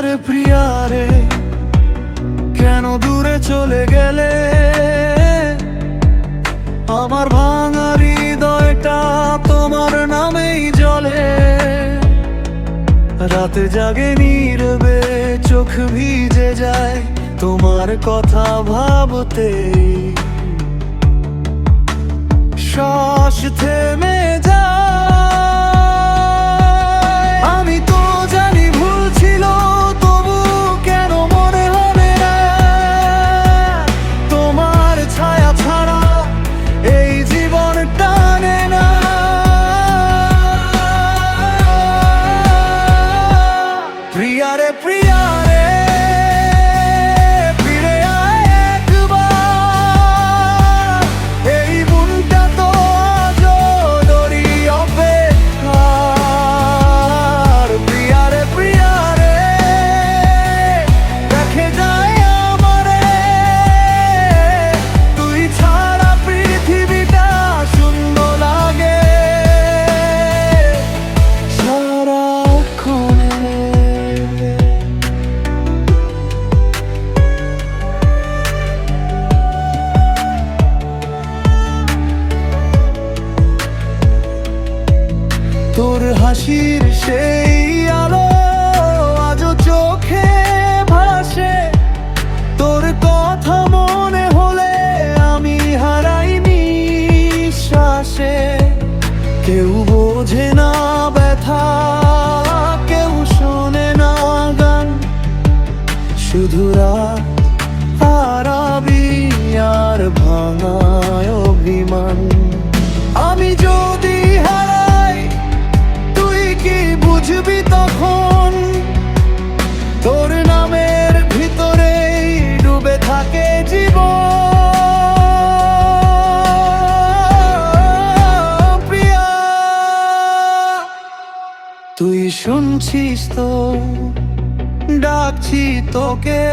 প্রিয়ারে প্রিয়ারে কেন দূরে চলে গেলে? আমার ভাঙা হৃদয়টা তোমার নামেই জ্বলে। রাতে জাগে নীরবে, চোখ ভিজে যায় তোমার কথা ভাবতে শ্বাস থেমে যায় তোর হাসির সেই আলো আজও চোখে ভাসে। তোর কথা মনে হলে আমি হারাই নিঃশ্বাসে। কেউ বোঝে না ব্যথা, কেউ শোনে না গান। শুধু রাত আর আমি বুঝবি তখন তোর নামের ভিতরেই ডুবে থাকে জীবন। প্রিয়া তুই শুনছিস তো ডাকছি তোকে।